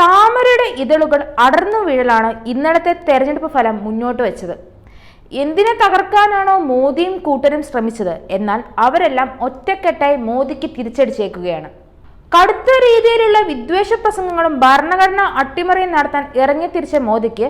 താമരയുടെ ഇതളുകൾ അടർന്നു വീഴലാണ് ഇന്നലത്തെ തെരഞ്ഞെടുപ്പ് ഫലം മുന്നോട്ട് വെച്ചത്. എന്തിനെ തകർക്കാനാണോ മോദിയും കൂട്ടരും ശ്രമിച്ചത്? എന്നാൽ അവരെല്ലാം ഒറ്റക്കെട്ടായി മോദിക്ക് തിരിച്ചടിച്ചേക്കുകയാണ്. കടുത്ത രീതിയിലുള്ള വിദ്വേഷ പ്രസംഗങ്ങളും ഭരണഘടന അട്ടിമറിയും നടത്താൻ ഇറങ്ങിത്തിരിച്ച മോദിക്ക്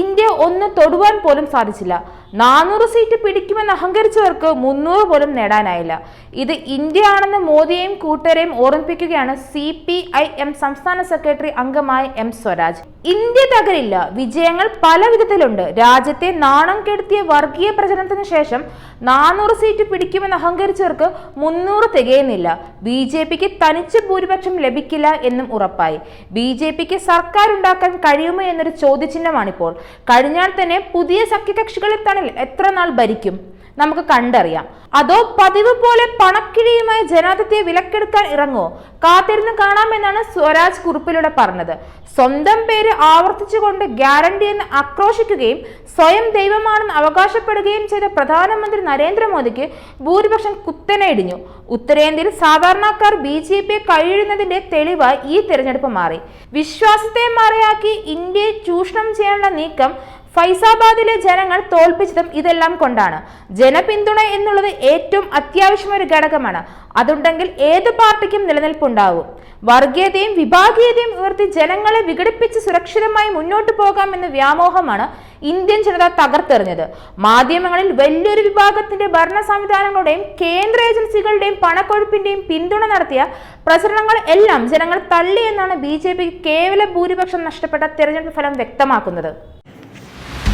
ഇന്ത്യ ഒന്ന് തൊടുവാൻ പോലും സാധിച്ചില്ല. നാനൂറ് സീറ്റ് പിടിക്കുമെന്ന് അഹങ്കരിച്ചവർക്ക് മുന്നൂറ് പോലും നേടാനായില്ല. ഇത് ഇന്ത്യ ആണെന്ന് മോദിയെയും കൂട്ടരെയും ഓർമ്മിപ്പിക്കുകയാണ് സി പി ഐ എം സംസ്ഥാന സെക്രട്ടറി അംഗമായ എം സ്വരാജ്. ഇന്ത്യ തകരില്ല. വിജയങ്ങൾ പല വിധത്തിലുണ്ട്. രാജ്യത്തെ നാണം കെടുത്തിയ വർഗീയ പ്രചരണത്തിന് ശേഷം നാനൂറ് സീറ്റ് പിടിക്കുമെന്ന് അഹങ്കരിച്ചവർക്ക് മുന്നൂറ് തികയുന്നില്ല. ബി ജെ പിക്ക് തനിച്ച് ഭൂരിപക്ഷം ലഭിക്കില്ല എന്നും ഉറപ്പായി. ബി ജെ പിക്ക് സർക്കാർ ഉണ്ടാക്കാൻ കഴിയുമോ എന്നൊരു ചോദ്യചിഹ്നമാണിപ്പോൾ. കഴിഞ്ഞാൽ തന്നെ പുതിയ സഖ്യകക്ഷികളിൽ തണൽ എത്ര നാൾ ഭരിക്കും? നമുക്ക് കണ്ടറിയാം. അതോ പതിവ് പോലെ പണക്കിഴിയുമായി ജനാധിപത്യ വിലക്കെടുക്കാൻ ഇറങ്ങോ കാത്തിരുന്ന് കാണാമെന്നാണ് സ്വരാജ് കുറിപ്പിലൂടെ പറഞ്ഞത്. സ്വന്തം പേര് ആവർത്തിച്ചുകൊണ്ട് ഗ്യാരണ്ടി എന്ന് ആക്രോശിക്കുകയും സ്വയം ദൈവമാണെന്ന് അവകാശപ്പെടുകയും ചെയ്ത പ്രധാനമന്ത്രി നരേന്ദ്രമോദിക്ക് ഭൂരിപക്ഷം കുത്തനെ ഇടിഞ്ഞു. ഉത്തരേന്ത്യയിൽ സാധാരണക്കാർ ബി ജെ പിയെ കഴിയുന്നതിന്റെ തെളിവായി ഈ തെരഞ്ഞെടുപ്പ് മാറി. വിശ്വാസത്തെ മറയാക്കി ഇന്ത്യയെ ചൂഷണം ചെയ്യാനുള്ള നീക്കം ഫൈസാബാദിലെ ജനങ്ങൾ തോൽപ്പിച്ചതും ഇതെല്ലാം കൊണ്ടാണ്. ജനപിന്തുണ എന്നുള്ളത് ഏറ്റവും അത്യാവശ്യമായ ഒരു ഘടകമാണ്. അതുണ്ടെങ്കിൽ ഏത് പാർട്ടിക്കും നിലനിൽപ്പുണ്ടാവും. വർഗീയതയും വിഭാഗീയതയും ഉയർത്തി ജനങ്ങളെ വിഘടിപ്പിച്ച് സുരക്ഷിതമായി മുന്നോട്ട് പോകാമെന്ന വ്യാമോഹമാണ് ഇന്ത്യൻ ജനത തകർത്തെറിഞ്ഞത്. മാധ്യമങ്ങളിൽ വലിയൊരു വിഭാഗത്തിന്റെ ഭരണ സംവിധാനങ്ങളുടെയും കേന്ദ്ര ഏജൻസികളുടെയും പണക്കൊഴുപ്പിന്റെയും പിന്തുണ നടത്തിയ പ്രചരണങ്ങൾ എല്ലാം ജനങ്ങൾ തള്ളി എന്നാണ് ബി ജെ പി കേവല ഭൂരിപക്ഷം നഷ്ടപ്പെട്ട തെരഞ്ഞെടുപ്പ് ഫലം വ്യക്തമാക്കുന്നത്.